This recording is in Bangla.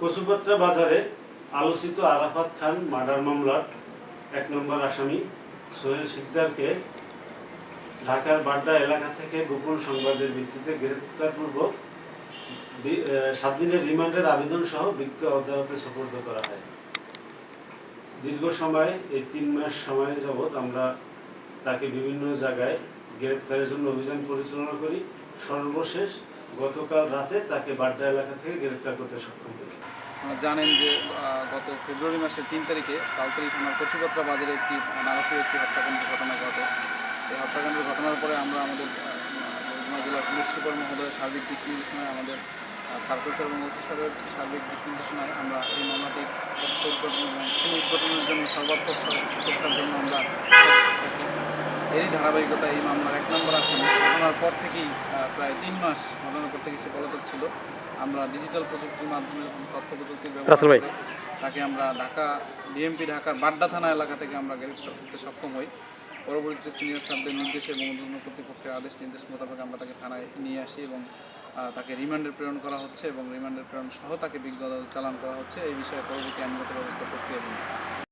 কচুপাত্রা বাজারে আলোচিত আরাফাত খান মার্ডার মামলার এক নম্বর আসামি সোহেল সিকদারকে ঢাকার বাড্ডা এলাকা থেকে গোপন সংবাদের ভিত্তিতে গ্রেপ্তারপূর্বক সাত দিনের রিমান্ডের আবেদন সহ বিজ্ঞ আদালতে সোপর্দ করা হয়। দীর্ঘ সময়, এই তিন মাস সময় যাবৎ আমরা তাকে বিভিন্ন জায়গায় গ্রেপ্তারের জন্য অভিযান পরিচালনা করি। সর্বশেষ গতকাল রাতে তাকে বাড্ডা এলাকা থেকে গ্রেপ্তার করতে সক্ষম আপনারা জানেন যে গত ফেব্রুয়ারি মাসের তিন তারিখে তালতলি থানার কচুপাত্রা বাজারে একটি নারকীয় একটি হত্যাকাণ্ডের ঘটনা ঘটে। এই হত্যাকাণ্ডের ঘটনার পরে আমরা আমাদের জেলার পুলিশ সুপার মহোদয়ের সার্বিক দিক নির্দেশনায়, আমাদের সার্কেল স্যার এবং ওসি স্যারের সার্বিক দিক নির্দেশনায় আমরা এই মামলাটি উদ্ঘাটনের জন্য সর্বাত্মক চেষ্টার জন্য আমরা এরই ধারাবাহিকতা এই মামলার এক নম্বর ঘটনার পর থেকেই প্রায় তিন মাস ঘটনার পর থেকে সে পলাতক ছিল। আমরা ডিজিটাল প্রযুক্তির মাধ্যমে তথ্য প্রযুক্তির ব্যবহার তাকে আমরা ঢাকা ডিএমপি ঢাকার বাড্ডা থানা এলাকা থেকে আমরা গ্রেপ্তার করতে সক্ষম হই। পরবর্তীতে সিনিয়র স্যারদের নির্দেশে এবং অন্যান্য কর্তৃপক্ষের আদেশ নির্দেশ মোতাবেক আমরা তাকে থানায় নিয়ে আসি এবং তাকে রিমান্ডে প্রেরণ করা হচ্ছে এবং রিমান্ডের প্রেরণ সহ তাকে বিজ্ঞ চালান করা হচ্ছে। এই বিষয়ে পরবর্তী আইনগত ব্যবস্থা প্রক্রিয়া